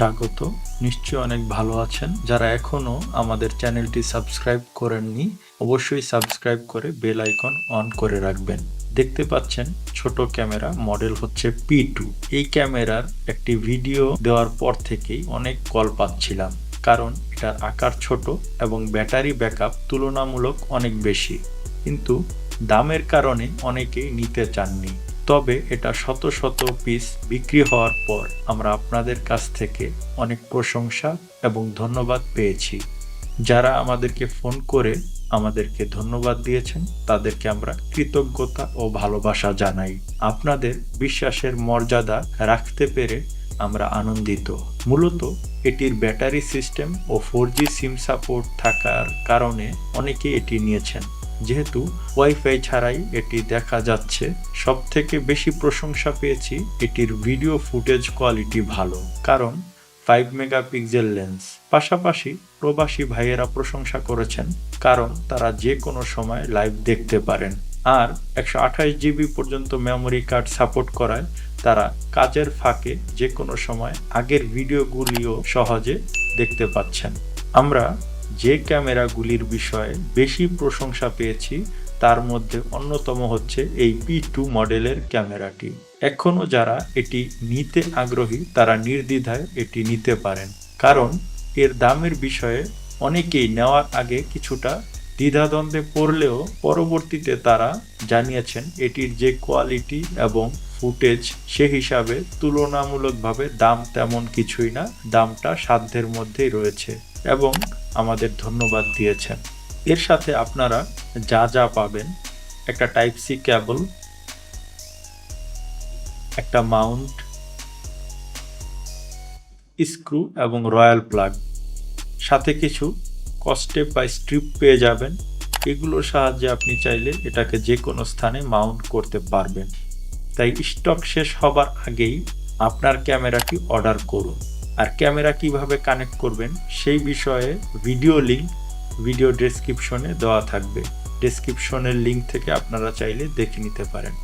স্বাগত। নিশ্চয়ই অনেক ভালো আছেন। যারা এখনও আমাদের চ্যানেলটি সাবস্ক্রাইব করেননি, অবশ্যই সাবস্ক্রাইব করে বেল আইকন অন করে রাখবেন। দেখতে পাচ্ছেন, ছোট ক্যামেরা মডেল হচ্ছে পি টু। এই ক্যামেরার একটি ভিডিও দেওয়ার পর থেকেই অনেক কল পাচ্ছিলাম। কারণ এটার আকার ছোট এবং ব্যাটারি ব্যাকআপ তুলনামূলক অনেক বেশি। কিন্তু দামের কারণে অনেকেই নিতে চাননি। তবে এটা শত শত পিস বিক্রি হওয়ার পর আমরা আপনাদের কাছ থেকে অনেক প্রশংসা এবং ধন্যবাদ পেয়েছি। যারা আমাদেরকে ফোন করে আমাদেরকে ধন্যবাদ দিয়েছেন, তাদেরকে আমরা কৃতজ্ঞতা ও ভালোবাসা জানাই। আপনাদের বিশ্বাসের মর্যাদা রাখতে পেরে আমরা আনন্দিত। মূলত এটির ব্যাটারি সিস্টেম ও ফোর সিম সাপোর্ট থাকার কারণে অনেকে এটি নিয়েছেন। যেহেতু ওয়াইফাই ছাড়াই এটি দেখা যাচ্ছে সব থেকে বেশি প্রশংসা পেয়েছি এটির ভিডিও ফুটেজ কোয়ালিটি ভালো, কারণ ফাইভ মেগাপিক্সেল লেন্স পাশাপাশি প্রবাসী ভাইয়েরা প্রশংসা করেছেন, কারণ তারা যে কোনো সময় লাইভ দেখতে পারেন। আর একশো আঠাশ জিবি পর্যন্ত মেমোরি কার্ড সাপোর্ট করায় তারা কাজের ফাঁকে যে কোনো সময় আগের ভিডিওগুলিও সহজে দেখতে পাচ্ছেন। আমরা যে ক্যামেরাগুলির বিষয়ে বেশি প্রশংসা পেয়েছি, তার মধ্যে অন্যতম হচ্ছে এই পি টু মডেলের ক্যামেরাটি। এখনও যারা এটি নিতে আগ্রহী, তারা নির্দ্বিধায় এটি নিতে পারেন। কারণ, এর দামের বিষয়ে অনেকেই নেওয়ার আগে কিছুটা দ্বিধাদ্বন্দ্বে পড়লেও পরবর্তীতে তারা জানিয়েছেন, এটির যে কোয়ালিটি এবং ফুটেজ সে হিসাবে তুলনামূলকভাবে দাম তেমন কিছুই না, দামটা সাধ্যের মধ্যেই রয়েছে এবং আমাদের ধন্যবাদ দিয়েছেন। এর সাথে আপনারা যা যা পাবেন, একটা টাইপ সি কেবল একটা মাউন্ট স্ক্রু এবং রয়্যাল প্লাগ সাথে কিছু কস্টেপ বা স্ট্রিপ পেয়ে যাবেন। এগুলোর সাহায্যে আপনি চাইলে এটাকে যে কোনো স্থানে মাউন্ট করতে পারবেন। তাই স্টক শেষ হবার আগেই আপনার ক্যামেরাটি অর্ডার করুন। আর ক্যামেরা কীভাবে কানেক্ট করবেন সেই বিষয়ে ভিডিও লিঙ্ক ভিডিও ডেসক্রিপশনে দেওয়া থাকবে। ডেসক্রিপশনের লিঙ্ক থেকে আপনারা চাইলে দেখে নিতে পারেন।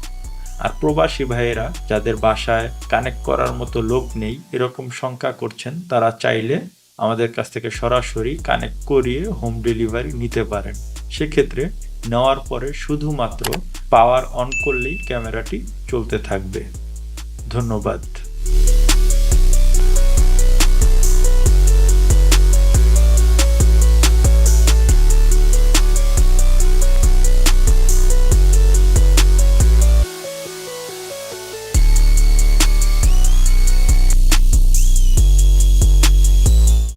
আর প্রবাসী ভাইয়েরা, যাদের বাসায় কানেক্ট করার মতো লোক নেই, এরকম শঙ্কা করছেন, তারা চাইলে আমাদের কাছ থেকে সরাসরি কানেক্ট করিয়ে হোম ডেলিভারি নিতে পারেন। সেক্ষেত্রে নেওয়ার পরে শুধুমাত্র পাওয়ার অন করলেই ক্যামেরাটি চলতে থাকবে। ধন্যবাদ।